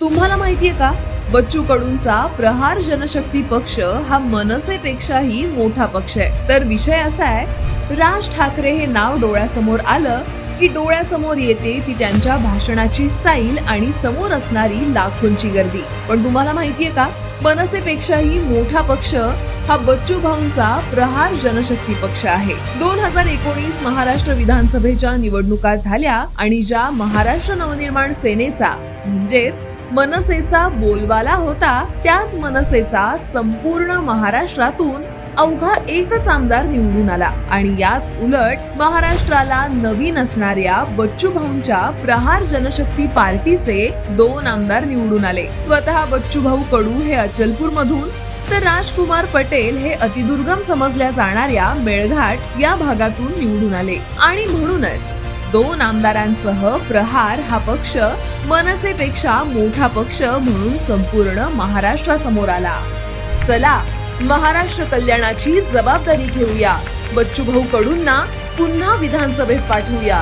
तुम्हाला माहितीये का? बच्चू कडूंचा प्रहार जनशक्ती पक्ष हा मनसेपेक्षाही मोठा पक्ष आहे. तर विषय असा आहे राज ठाकरे हे नाव डोळ्यासमोर आलं की डोळ्यासमोर येते ती त्यांच्या भाषणाची स्टाईल आणि समोर असणारी लाखोंची गर्दी. पण तुम्हाला माहितीये का? मनसेपेक्षाही मोठा पक्ष हा बच्चू भाऊंचा प्रहार जनशक्ती पक्ष आहे. दोन हजार एकोणीस महाराष्ट्र विधानसभेच्या निवडणुका झाल्या आणि ज्या महाराष्ट्र नवनिर्माण सेनेचा म्हणजेच मनसेचा बोलबाला होता त्याच मनसेचा संपूर्ण महाराष्ट्रातून अवघा एकच आमदार निवडून आला. आणि याच उलट महाराष्ट्राला नवीन असणाऱ्या बच्चू भाऊंच्या प्रहार जनशक्ती पार्टीचे दोन आमदार निवडून आले. स्वतः बच्चू भाऊ कडू हे अचलपूर मधून तर राजकुमार पटेल हे अतिदुर्गम समजल्या जाणाऱ्या मेळघाट या भागातून निवडून आले. आणि म्हणूनच दोन आमदारांसह प्रहार हा पक्ष मनसेपेक्षा मोठा पक्ष म्हणून संपूर्ण महाराष्ट्रासमोर आला. चला महाराष्ट्र कल्याणाची जबाबदारी घेऊया. बच्चूभाऊ कडूंना पुन्हा विधानसभेत पाठवूया.